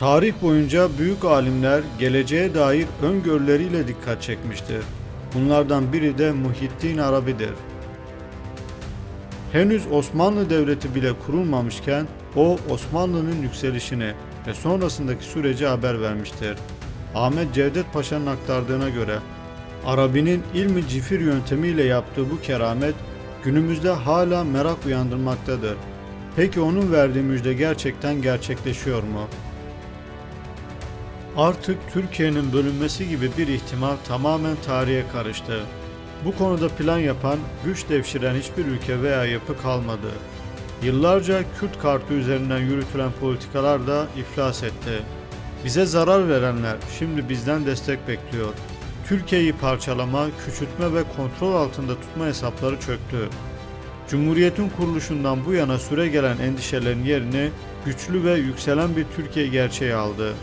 Tarih boyunca büyük alimler geleceğe dair öngörüleriyle dikkat çekmiştir. Bunlardan biri de Muhittin Arabi'dir. Henüz Osmanlı Devleti bile kurulmamışken o Osmanlı'nın yükselişini ve sonrasındaki süreci haber vermiştir. Ahmet Cevdet Paşa'nın aktardığına göre Arabi'nin ilmi cifir yöntemiyle yaptığı bu keramet günümüzde hala merak uyandırmaktadır. Peki onun verdiği müjde gerçekten gerçekleşiyor mu? Artık Türkiye'nin bölünmesi gibi bir ihtimal tamamen tarihe karıştı. Bu konuda plan yapan, güç devşiren hiçbir ülke veya yapı kalmadı. Yıllarca Kürt kartı üzerinden yürütülen politikalar da iflas etti. Bize zarar verenler şimdi bizden destek bekliyor. Türkiye'yi parçalama, küçültme ve kontrol altında tutma hesapları çöktü. Cumhuriyetin kuruluşundan bu yana süre gelen endişelerin yerini güçlü ve yükselen bir Türkiye gerçeği aldı.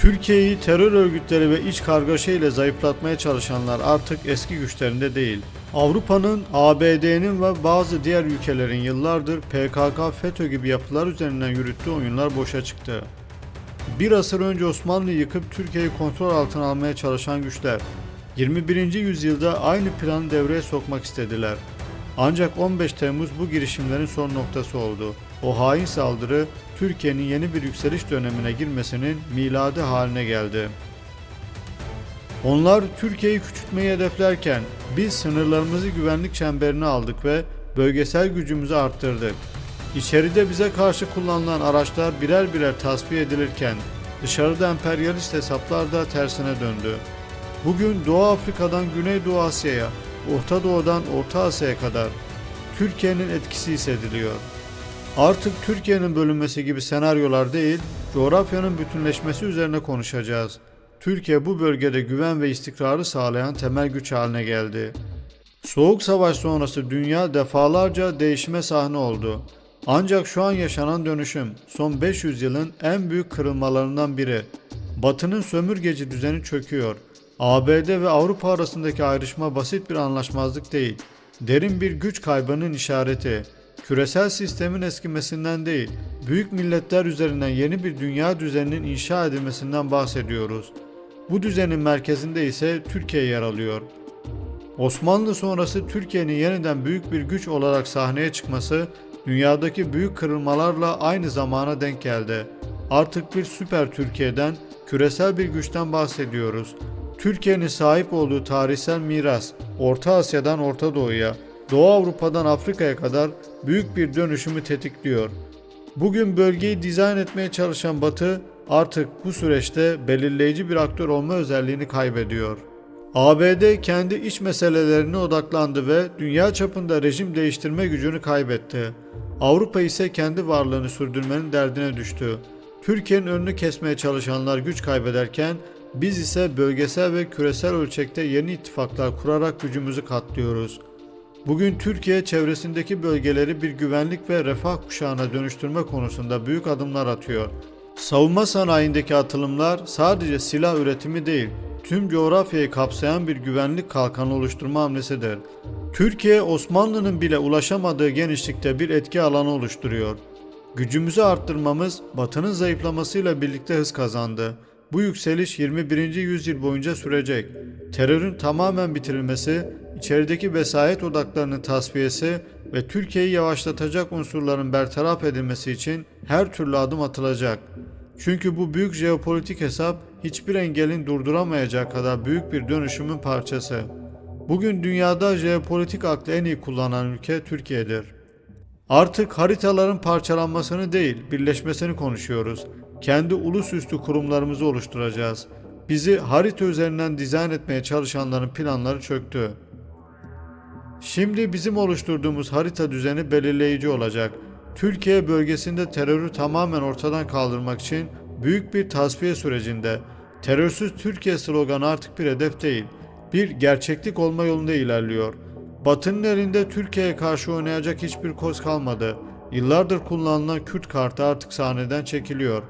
Türkiye'yi terör örgütleri ve iç kargaşa ile zayıflatmaya çalışanlar artık eski güçlerinde değil. Avrupa'nın, ABD'nin ve bazı diğer ülkelerin yıllardır PKK, FETÖ gibi yapılar üzerinden yürüttüğü oyunlar boşa çıktı. Bir asır önce Osmanlı'yı yıkıp Türkiye'yi kontrol altına almaya çalışan güçler, 21. yüzyılda aynı planı devreye sokmak istediler. Ancak 15 Temmuz bu girişimlerin son noktası oldu. O hain saldırı Türkiye'nin yeni bir yükseliş dönemine girmesinin miladı haline geldi. Onlar Türkiye'yi küçültmeyi hedeflerken biz sınırlarımızı güvenlik çemberine aldık ve bölgesel gücümüzü arttırdık. İçeride bize karşı kullanılan araçlar birer birer tasfiye edilirken dışarıda emperyalist hesaplar da tersine döndü. Bugün Doğu Afrika'dan Güneydoğu Asya'ya, Orta Doğu'dan Orta Asya'ya kadar Türkiye'nin etkisi hissediliyor. Artık Türkiye'nin bölünmesi gibi senaryolar değil, coğrafyanın bütünleşmesi üzerine konuşacağız. Türkiye bu bölgede güven ve istikrarı sağlayan temel güç haline geldi. Soğuk Savaş sonrası dünya defalarca değişime sahne oldu. Ancak şu an yaşanan dönüşüm son 500 yılın en büyük kırılmalarından biri. Batı'nın sömürgeci düzeni çöküyor. ABD ve Avrupa arasındaki ayrışma basit bir anlaşmazlık değil. Derin bir güç kaybının işareti. Küresel sistemin eskimesinden değil, büyük milletler üzerinden yeni bir dünya düzeninin inşa edilmesinden bahsediyoruz. Bu düzenin merkezinde ise Türkiye yer alıyor. Osmanlı sonrası Türkiye'nin yeniden büyük bir güç olarak sahneye çıkması dünyadaki büyük kırılmalarla aynı zamana denk geldi. Artık bir süper Türkiye'den, küresel bir güçten bahsediyoruz. Türkiye'nin sahip olduğu tarihsel miras, Orta Asya'dan Orta Doğu'ya, Doğu Avrupa'dan Afrika'ya kadar büyük bir dönüşümü tetikliyor. Bugün bölgeyi dizayn etmeye çalışan Batı artık bu süreçte belirleyici bir aktör olma özelliğini kaybediyor. ABD kendi iç meselelerine odaklandı ve dünya çapında rejim değiştirme gücünü kaybetti. Avrupa ise kendi varlığını sürdürmenin derdine düştü. Türkiye'nin önünü kesmeye çalışanlar güç kaybederken biz ise bölgesel ve küresel ölçekte yeni ittifaklar kurarak gücümüzü katlıyoruz. Bugün Türkiye çevresindeki bölgeleri bir güvenlik ve refah kuşağına dönüştürme konusunda büyük adımlar atıyor. Savunma sanayindeki atılımlar sadece silah üretimi değil, tüm coğrafyayı kapsayan bir güvenlik kalkanı oluşturma hamlesidir. Türkiye Osmanlı'nın bile ulaşamadığı genişlikte bir etki alanı oluşturuyor. Gücümüzü arttırmamız Batı'nın zayıflamasıyla birlikte hız kazandı. Bu yükseliş 21. yüzyıl boyunca sürecek. Terörün tamamen bitirilmesi, içerideki vesayet odaklarının tasfiyesi ve Türkiye'yi yavaşlatacak unsurların bertaraf edilmesi için her türlü adım atılacak. Çünkü bu büyük jeopolitik hesap hiçbir engelin durduramayacağı kadar büyük bir dönüşümün parçası. Bugün dünyada jeopolitik aklı en iyi kullanan ülke Türkiye'dir. Artık haritaların parçalanmasını değil, birleşmesini konuşuyoruz. Kendi ulusüstü kurumlarımızı oluşturacağız. Bizi harita üzerinden dizayn etmeye çalışanların planları çöktü. Şimdi bizim oluşturduğumuz harita düzeni belirleyici olacak. Türkiye bölgesinde terörü tamamen ortadan kaldırmak için büyük bir tasfiye sürecinde. Terörsüz Türkiye sloganı artık bir hedef değil, bir gerçeklik olma yolunda ilerliyor. Batı'nın elinde Türkiye'ye karşı oynayacak hiçbir koz kalmadı. Yıllardır kullanılan Kürt kartı artık sahneden çekiliyor.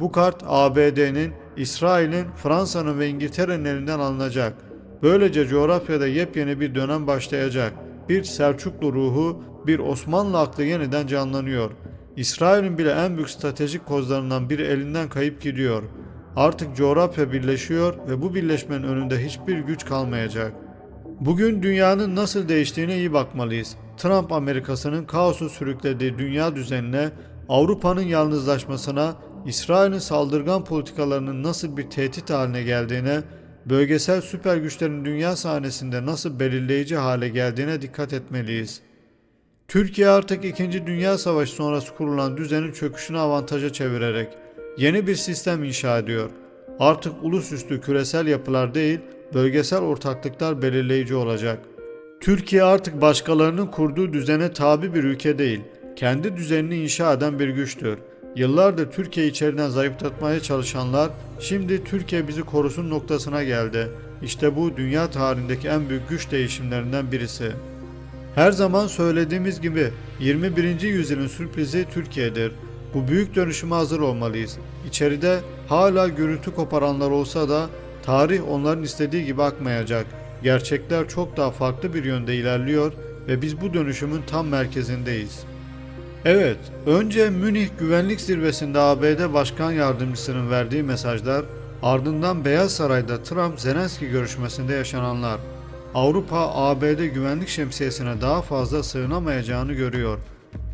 Bu kart ABD'nin, İsrail'in, Fransa'nın ve İngiltere'nin elinden alınacak. Böylece coğrafyada yepyeni bir dönem başlayacak. Bir Selçuklu ruhu, bir Osmanlı aklı yeniden canlanıyor. İsrail'in bile en büyük stratejik kozlarından biri elinden kayıp gidiyor. Artık coğrafya birleşiyor ve bu birleşmenin önünde hiçbir güç kalmayacak. Bugün dünyanın nasıl değiştiğine iyi bakmalıyız. Trump Amerikası'nın kaosu sürüklediği dünya düzenine, Avrupa'nın yalnızlaşmasına, İsrail'in saldırgan politikalarının nasıl bir tehdit haline geldiğine, bölgesel süper güçlerin dünya sahnesinde nasıl belirleyici hale geldiğine dikkat etmeliyiz. Türkiye artık 2. Dünya Savaşı sonrası kurulan düzenin çöküşünü avantaja çevirerek yeni bir sistem inşa ediyor. Artık ulusüstü küresel yapılar değil, bölgesel ortaklıklar belirleyici olacak. Türkiye artık başkalarının kurduğu düzene tabi bir ülke değil, kendi düzenini inşa eden bir güçtür. Yıllardır Türkiye içeriden zayıflatmaya çalışanlar şimdi Türkiye bizi korusun noktasına geldi. İşte bu dünya tarihindeki en büyük güç değişimlerinden birisi. Her zaman söylediğimiz gibi 21. yüzyılın sürprizi Türkiye'dir. Bu büyük dönüşüme hazır olmalıyız. İçeride hala gürültü koparanlar olsa da tarih onların istediği gibi akmayacak. Gerçekler çok daha farklı bir yönde ilerliyor ve biz bu dönüşümün tam merkezindeyiz. Evet, önce Münih Güvenlik Zirvesi'nde ABD Başkan Yardımcısının verdiği mesajlar, ardından Beyaz Saray'da Trump-Zelenski görüşmesinde yaşananlar. Avrupa ABD güvenlik şemsiyesine daha fazla sığınamayacağını görüyor.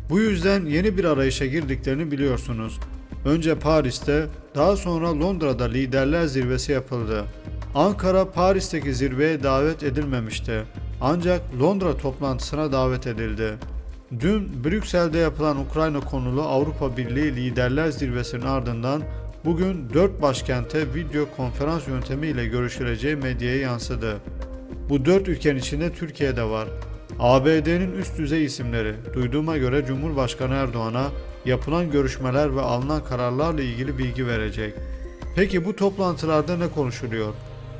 Bu yüzden yeni bir arayışa girdiklerini biliyorsunuz. Önce Paris'te, daha sonra Londra'da liderler zirvesi yapıldı. Ankara Paris'teki zirveye davet edilmemişti. Ancak Londra toplantısına davet edildi. Dün Brüksel'de yapılan Ukrayna konulu Avrupa Birliği Liderler Zirvesi'nin ardından bugün dört başkente video konferans yöntemiyle görüşüleceği medyaya yansıdı. Bu dört ülkenin içinde Türkiye de var. ABD'nin üst düzey isimleri duyduğuma göre Cumhurbaşkanı Erdoğan'a yapılan görüşmeler ve alınan kararlarla ilgili bilgi verecek. Peki bu toplantılarda ne konuşuluyor?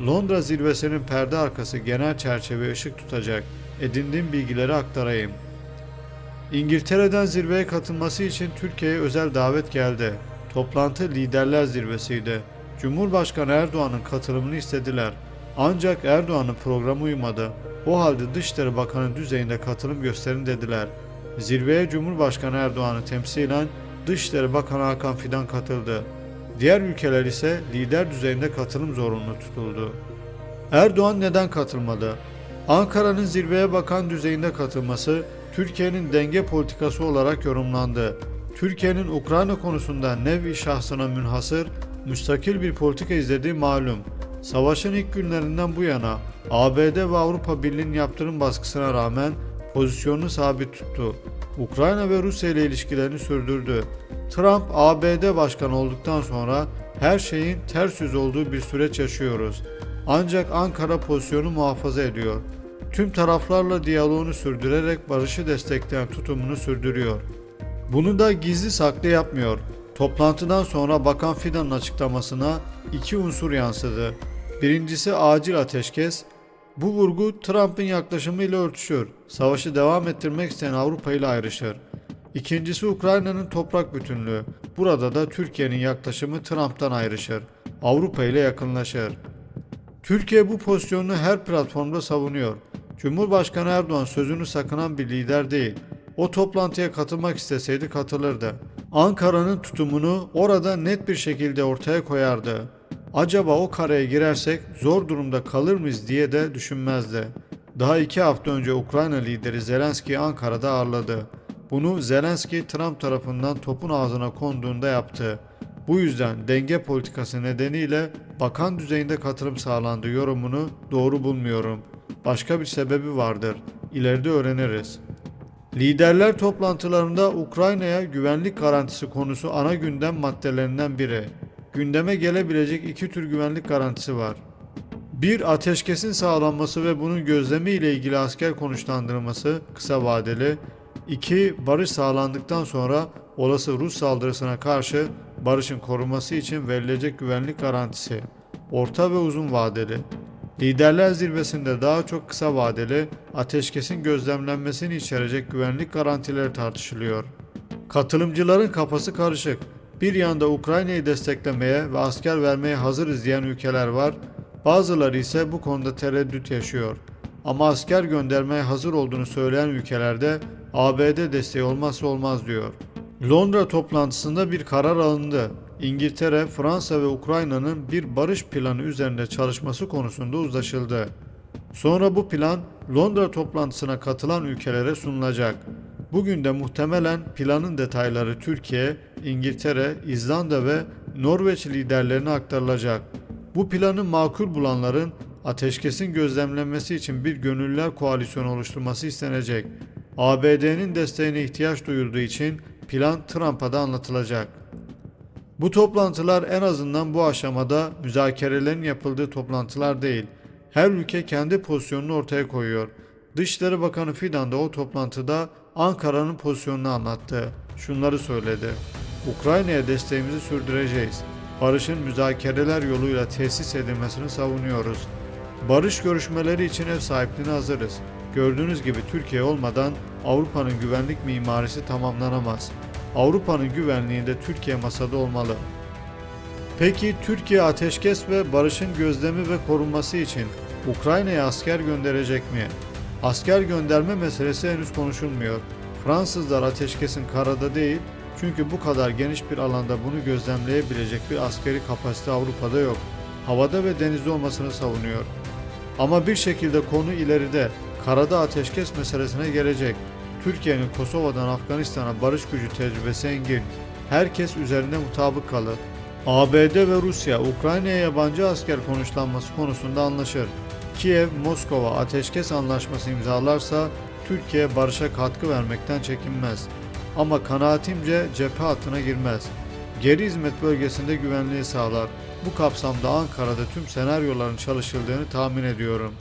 Londra zirvesinin perde arkası genel çerçeve ışık tutacak. Edindiğim bilgileri aktarayım. İngiltere'den zirveye katılması için Türkiye'ye özel davet geldi. Toplantı liderler zirvesiydi. Cumhurbaşkanı Erdoğan'ın katılımını istediler. Ancak Erdoğan'ın programı uymadı. O halde Dışişleri Bakanı düzeyinde katılım gösterin dediler. Zirveye Cumhurbaşkanı Erdoğan'ı temsilen Dışişleri Bakanı Hakan Fidan katıldı. Diğer ülkeler ise lider düzeyinde katılım zorunlu tutuldu. Erdoğan neden katılmadı? Ankara'nın zirveye bakan düzeyinde katılması Türkiye'nin denge politikası olarak yorumlandı. Türkiye'nin Ukrayna konusunda nevi şahsına münhasır, müstakil bir politika izlediği malum. Savaşın ilk günlerinden bu yana ABD ve Avrupa Birliği'nin yaptırım baskısına rağmen pozisyonunu sabit tuttu. Ukrayna ve Rusya ile ilişkilerini sürdürdü. Trump ABD başkanı olduktan sonra her şeyin ters yüz olduğu bir süreç yaşıyoruz. Ancak Ankara pozisyonu muhafaza ediyor. Tüm taraflarla diyaloğunu sürdürerek barışı destekleyen tutumunu sürdürüyor. Bunu da gizli saklı yapmıyor. Toplantıdan sonra Bakan Fidan'ın açıklamasına iki unsur yansıdı. Birincisi acil ateşkes. Bu vurgu Trump'ın yaklaşımıyla örtüşüyor. Savaşı devam ettirmek isteyen Avrupa ile ayrışır. İkincisi Ukrayna'nın toprak bütünlüğü. Burada da Türkiye'nin yaklaşımı Trump'tan ayrışır. Avrupa ile yakınlaşır. Türkiye bu pozisyonunu her platformda savunuyor. Cumhurbaşkanı Erdoğan sözünü sakınan bir lider değil. O toplantıya katılmak isteseydi katılırdı. Ankara'nın tutumunu orada net bir şekilde ortaya koyardı. Acaba o karaya girersek zor durumda kalır mıyız diye de düşünmezdi. Daha iki hafta önce Ukrayna lideri Zelenski'yi Ankara'da ağırladı. Bunu Zelenski Trump tarafından topun ağzına konduğunda yaptı. Bu yüzden denge politikası nedeniyle bakan düzeyinde katılım sağlandı yorumunu doğru bulmuyorum. Başka bir sebebi vardır. İleride öğreniriz. Liderler toplantılarında Ukrayna'ya güvenlik garantisi konusu ana gündem maddelerinden biri. Gündeme gelebilecek iki tür güvenlik garantisi var. Bir ateşkesin sağlanması ve bunun gözlemi ile ilgili asker konuşlandırılması kısa vadeli. İki barış sağlandıktan sonra olası Rus saldırısına karşı barışın korunması için verilecek güvenlik garantisi. Orta ve uzun vadeli. Liderler zirvesinde daha çok kısa vadeli ateşkesin gözlemlenmesini içerecek güvenlik garantileri tartışılıyor. Katılımcıların kafası karışık. Bir yanda Ukrayna'yı desteklemeye ve asker vermeye hazırız diyen ülkeler var. Bazıları ise bu konuda tereddüt yaşıyor. Ama asker göndermeye hazır olduğunu söyleyen ülkelerde ABD desteği olmazsa olmaz diyor. Londra toplantısında bir karar alındı. İngiltere, Fransa ve Ukrayna'nın bir barış planı üzerinde çalışması konusunda uzlaşıldı. Sonra bu plan Londra toplantısına katılan ülkelere sunulacak. Bugün de muhtemelen planın detayları Türkiye, İngiltere, İzlanda ve Norveç liderlerine aktarılacak. Bu planı makul bulanların ateşkesin gözlemlenmesi için bir gönüllüler koalisyonu oluşturması istenecek. ABD'nin desteğine ihtiyaç duyulduğu için plan Trump'a da anlatılacak. Bu toplantılar en azından bu aşamada müzakerelerin yapıldığı toplantılar değil. Her ülke kendi pozisyonunu ortaya koyuyor. Dışişleri Bakanı Fidan da o toplantıda Ankara'nın pozisyonunu anlattı. Şunları söyledi. Ukrayna'ya desteğimizi sürdüreceğiz. Barışın müzakereler yoluyla tesis edilmesini savunuyoruz. Barış görüşmeleri için ev sahipliğine hazırız. Gördüğünüz gibi Türkiye olmadan Avrupa'nın güvenlik mimarisi tamamlanamaz. Avrupa'nın güvenliğinde Türkiye masada olmalı. Peki Türkiye ateşkes ve barışın gözlemi ve korunması için Ukrayna'ya asker gönderecek mi? Asker gönderme meselesi henüz konuşulmuyor. Fransızlar ateşkesin karada değil çünkü bu kadar geniş bir alanda bunu gözlemleyebilecek bir askeri kapasite Avrupa'da yok. Havada ve denizde olmasını savunuyor. Ama bir şekilde konu ileride karada ateşkes meselesine gelecek. Türkiye'nin Kosova'dan Afganistan'a barış gücü tecrübesi engin. Herkes üzerinde mutabık kalır. ABD ve Rusya Ukrayna'ya yabancı asker konuşlanması konusunda anlaşır. Kiev, Moskova ateşkes anlaşması imzalarsa Türkiye barışa katkı vermekten çekinmez. Ama kanaatimce cephe hattına girmez. Geri hizmet bölgesinde güvenliği sağlar. Bu kapsamda Ankara'da tüm senaryoların çalışıldığını tahmin ediyorum.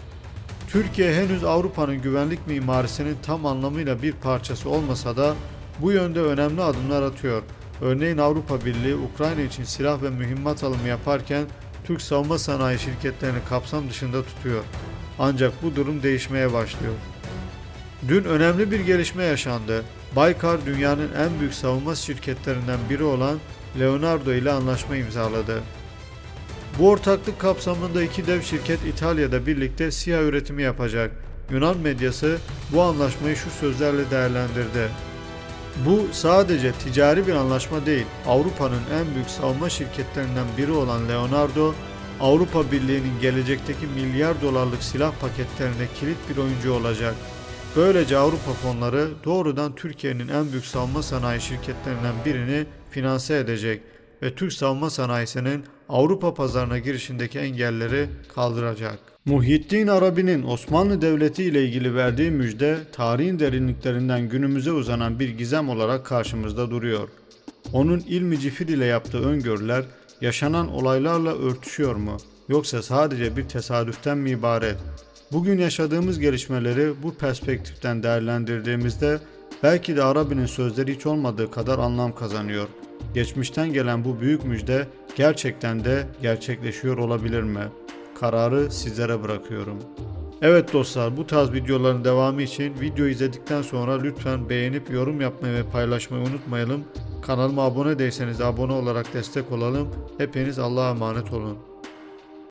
Türkiye henüz Avrupa'nın güvenlik mimarisinin tam anlamıyla bir parçası olmasa da bu yönde önemli adımlar atıyor. Örneğin Avrupa Birliği Ukrayna için silah ve mühimmat alımı yaparken Türk savunma sanayi şirketlerini kapsam dışında tutuyor. Ancak bu durum değişmeye başlıyor. Dün önemli bir gelişme yaşandı. Baykar dünyanın en büyük savunma şirketlerinden biri olan Leonardo ile anlaşma imzaladı. Bu ortaklık kapsamında iki dev şirket İtalya'da birlikte SİHA üretimi yapacak. Yunan medyası bu anlaşmayı şu sözlerle değerlendirdi. Bu sadece ticari bir anlaşma değil. Avrupa'nın en büyük savunma şirketlerinden biri olan Leonardo, Avrupa Birliği'nin gelecekteki milyar dolarlık silah paketlerinde kilit bir oyuncu olacak. Böylece Avrupa fonları doğrudan Türkiye'nin en büyük savunma sanayi şirketlerinden birini finanse edecek ve Türk savunma sanayisinin Avrupa pazarına girişindeki engelleri kaldıracak. Muhyiddin Arabi'nin Osmanlı Devleti ile ilgili verdiği müjde tarihin derinliklerinden günümüze uzanan bir gizem olarak karşımızda duruyor. Onun ilmi cifir ile yaptığı öngörüler yaşanan olaylarla örtüşüyor mu yoksa sadece bir tesadüften mi ibaret? Bugün yaşadığımız gelişmeleri bu perspektiften değerlendirdiğimizde belki de Arabi'nin sözleri hiç olmadığı kadar anlam kazanıyor. Geçmişten gelen bu büyük müjde gerçekten de gerçekleşiyor olabilir mi? Kararı sizlere bırakıyorum. Evet dostlar bu tarz videoların devamı için video izledikten sonra lütfen beğenip yorum yapmayı ve paylaşmayı unutmayalım. Kanalıma abone değilseniz abone olarak destek olalım. Hepiniz Allah'a emanet olun.